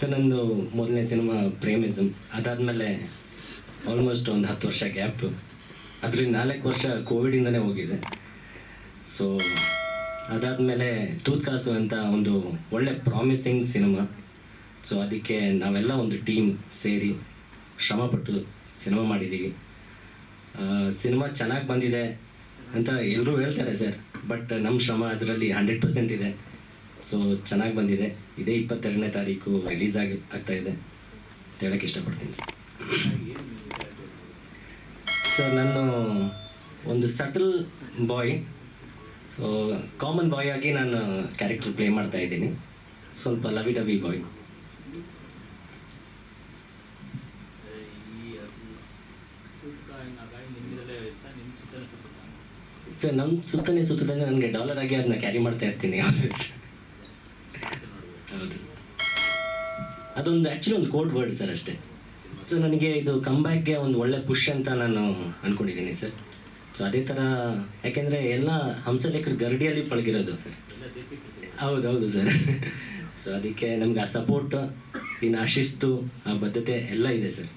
Sir ನಂದು ಮೊದಲನೇ cinema ಪ್ರೇಮಿಸಮ್ ಅದಾದಮೇಲೆ ಆಲ್ಮೋಸ್ಟ್ ಒಂದು ಹತ್ತು ವರ್ಷ ಗ್ಯಾಪು ಅದರಲ್ಲಿ ನಾಲ್ಕು ವರ್ಷ ಕೋವಿಡಿಂದನೇ ಹೋಗಿದೆ. ಸೊ ಅದಾದಮೇಲೆ ತೂತ್ಕಾಸು ಅಂತ ಒಂದು ಒಳ್ಳೆ ಪ್ರಾಮಿಸಿಂಗ್ ಸಿನಿಮಾ. ಸೊ ಅದಕ್ಕೆ ನಾವೆಲ್ಲ ಒಂದು ಟೀಮ್ ಸೇರಿ ಶ್ರಮಪಟ್ಟು ಸಿನಿಮಾ ಮಾಡಿದ್ದೀವಿ. ಸಿನಿಮಾ ಚೆನ್ನಾಗಿ ಬಂದಿದೆ ಅಂತ ಎಲ್ಲರೂ ಹೇಳ್ತಾರೆ ಸರ್. ಬಟ್ ನಮ್ಮ ಶ್ರಮ ಅದರಲ್ಲಿ ಹಂಡ್ರೆಡ್ ಪರ್ಸೆಂಟ್ ಇದೆ. ಸೊ ಚೆನ್ನಾಗಿ ಬಂದಿದೆ. ಇದೇ ಇಪ್ಪತ್ತೆರಡನೇ ತಾರೀಕು ರಿಲೀಸ್ ಆಗಿ ಆಗ್ತಾ ಇದೆ. ಅಂತ ಹೇಳಕ್ಕೆ ಇಷ್ಟಪಡ್ತೀನಿ. ಸರ್ ನಾನು ಒಂದು subtle boy so common boy ಆಗಿ ನಾನು ಕ್ಯಾರೆಕ್ಟರ್ ಪ್ಲೇ ಮಾಡ್ತಾ ಇದ್ದೀನಿ. ಸ್ವಲ್ಪ ಲವಿ ಡಬಿ ಬಾಯ್ ಸರ್ ನಮ್ಮ ಸುತ್ತನೇ ಸುತ್ತದಂಗೆ ನನಗೆ ಡಾಲರ್ ಆಗಿ ಅದನ್ನ ಕ್ಯಾರಿ ಮಾಡ್ತಾ ಇರ್ತೀನಿ ಅದೊಂದು ಆ್ಯಕ್ಚುಲಿ ಒಂದು ಕೋಡ್ ವರ್ಡ್ ಸರ್ ಅಷ್ಟೇ. ಸೊ ನನಗೆ ಇದು ಕಮ್ಬ್ಯಾಕ್ಗೆ ಒಂದು ಒಳ್ಳೆ ಪುಷ್ ಅಂತ ನಾನು ಅಂದ್ಕೊಂಡಿದ್ದೀನಿ ಸರ್ ಸೊ ಅದೇ ಥರ ಯಾಕೆಂದರೆ ಎಲ್ಲ ಹಂಸಲೇಖರು ಗರಡಿಯಲ್ಲಿ ಪಳಗಿರೋದು ಸರ್ ಹೌದು ಹೌದು ಸರ್ ಸೊ ಅದಕ್ಕೆ ನಮ್ಗೆ ಆ ಸಪೋರ್ಟ್ ಇನ್ನು ಆ ಶಿಸ್ತು, ಆ ಬದ್ಧತೆ ಎಲ್ಲ ಇದೆ ಸರ್